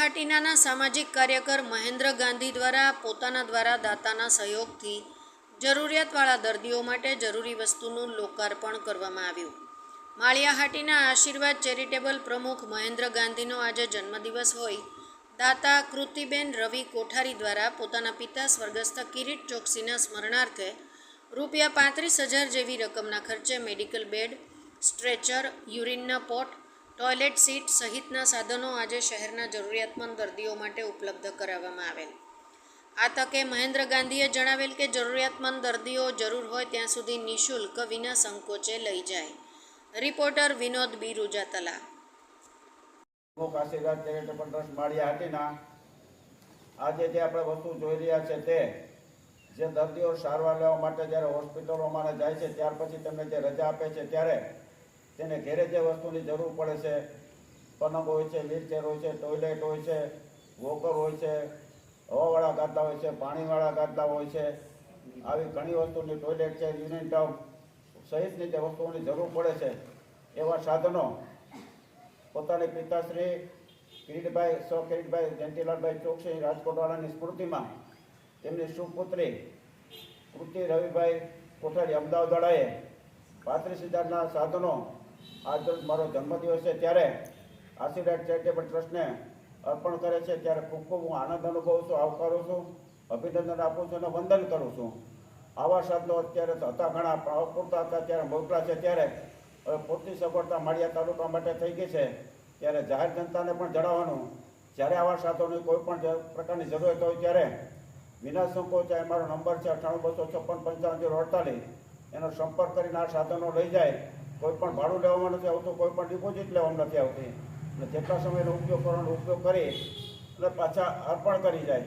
હાટીનાના સામાજિક કાર્યકર મહેન્દ્ર ગાંધી દ્વારા પોતાના દ્વારા દાતાના સહયોગથી જરૂરિયાતવાળા દર્દીઓ માટે જરૂરી વસ્તુનું લોકાર્પણ કરવામાં આવ્યું. માળિયા હાટીના આશીર્વાદ ચેરિટેબલ પ્રમુખ મહેન્દ્ર ગાંધીનો આજે જન્મદિવસ હોય. દાતા કૃતિબેન રવિ કોઠારી દ્વારા પોતાના પિતા સ્વર્ગસ્થ કિરીટ ચોકસીના સ્મરણાર્થે રૂપિયા પાંત્રીસ હજાર જેવી રકમના ખર્ચે મેડિકલ બેડ, સ્ટ્રેચર, યુરિનના પોટ ટોયલેટ સીટ સહિતના સાધનો આજે શહેરના જરૂરિયાતમંદ દર્દીઓ માટે ઉપલબ્ધ કરાવવામાં આવેલ. આ તકે મહેન્દ્ર ગાંધીએ જણાવેલ કે જરૂરિયાતમંદ દર્દીઓ જરૂર હોય ત્યાં સુધી નિઃશુલ્ક વિના સંકોચે લઈ જાય. રિપોર્ટર વિનોદ બી રૂજાતલા આશીર્વાદ ચેરિટેબલ ટ્રસ્ટ માળિયા આજે જે આપણે વસ્તુ જોઈ રહ્યા છે તે, જે દર્દીઓ સારવાર લેવા માટે જ્યારે હોસ્પિટલોમાં જાય છે, ત્યાર પછી તેમને જે રજા આપે છે, ત્યારે તેને ઘેરે જે વસ્તુની જરૂર પડે છે પલંગ હોય છે વ્હીલચેર હોય છે ટોયલેટ હોય છે વોકર હોય છે, હવાવાળા ગાદલા હોય છે, પાણીવાળા ગાદલા હોય છે, આવી ઘણી વસ્તુની ટોયલેટ છે યુનિટ ટાઉન સહિતની જે વસ્તુઓની જરૂર પડે છે, એવા સાધનો પોતાની પિતાશ્રી કિરીટભાઈ, સ કિરીટભાઈ જયંતિલાલભાઈ ચોકસી રાજકોટવાળાની સ્મૃતિમાં તેમની સુપુત્રી કૃતિ રવિભાઈ કોઠારી અમદાવાદવાળાએ પાંત્રીસ હજારના સાધનો આજ મારો જન્મદિવસ છે. ત્યારે આશીર્વાદ ચેરિટેબલ ટ્રસ્ટને અર્પણ કરે છે. ત્યારે ખૂબ ખૂબ હું આનંદ અનુભવું છું, આવકારું છું, અભિનંદન આપું છું અને વંદન કરું છું. આવા સાધનો અત્યારે હતા, ઘણા પણ હતા, ત્યારે મોકલા છે. ત્યારે હવે પૂરતી સગવડતા માળિયા તાલુકા માટે થઈ ગઈ છે. ત્યારે જાહેર જનતાને પણ જણાવવાનું, જ્યારે આવા સાધનોની કોઈ પણ પ્રકારની જરૂરિયાત હોય ત્યારે વિના સંકોચાય મારો નંબર છે, અઠ્ઠાણું, બસો, છપ્પન, પંચાવન, જીરો અડતાલીસ એનો સંપર્ક કરીને આ સાધનો લઈ જાય, કોઈ પણ ભાડું લેવામાં નથી આવતું, કોઈ પણ ડિપોઝિટ લેવામાં નથી આવતી. અને જેટલા સમયનો ઉપયોગ કરવાનો ઉપયોગ કરી અને પાછા અર્પણ કરી જાય.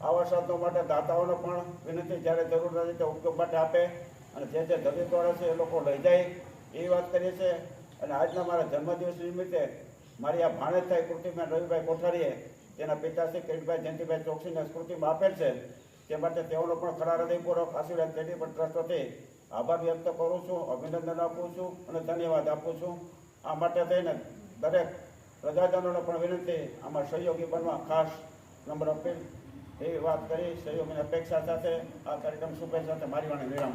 આવા સાધનો માટે દાતાઓને પણ વિનંતી, જ્યારે જરૂર નથી તે ઉપયોગ માટે આપે. અને જે જે દલિતવાળા છે એ લોકો લઈ જાય. એવી વાત કરીએ છીએ. અને આજના મારા જન્મદિવસ નિમિત્તે મારી આ ભાણેજ થાય કૃતિબેન રવિભાઈ કોઠારીએ, તેના પિતાશ્રી કિરીટભાઈ જયંતિભાઈ ચોકસીને સ્મૃતિમાં આપેલ છે. તે માટે તેઓનો પણ ખરા હૃદયપૂર્વક આશીર્વાદ ચેરિટેબલ ટ્રસ્ટ વતી આભાર વ્યક્ત કરું છું, અભિનંદન આપું છું અને ધન્યવાદ આપું છું. આ માટે થઈને દરેક પ્રજાજનોને પણ વિનંતી, આમાં સહયોગી બનવા ખાસ નંબર અપીલ એવી વાત કરી, સહયોગની અપેક્ષા સાથે આ કાર્યક્રમ શુભેચ્છા સાથે મારી વાણી વિરામ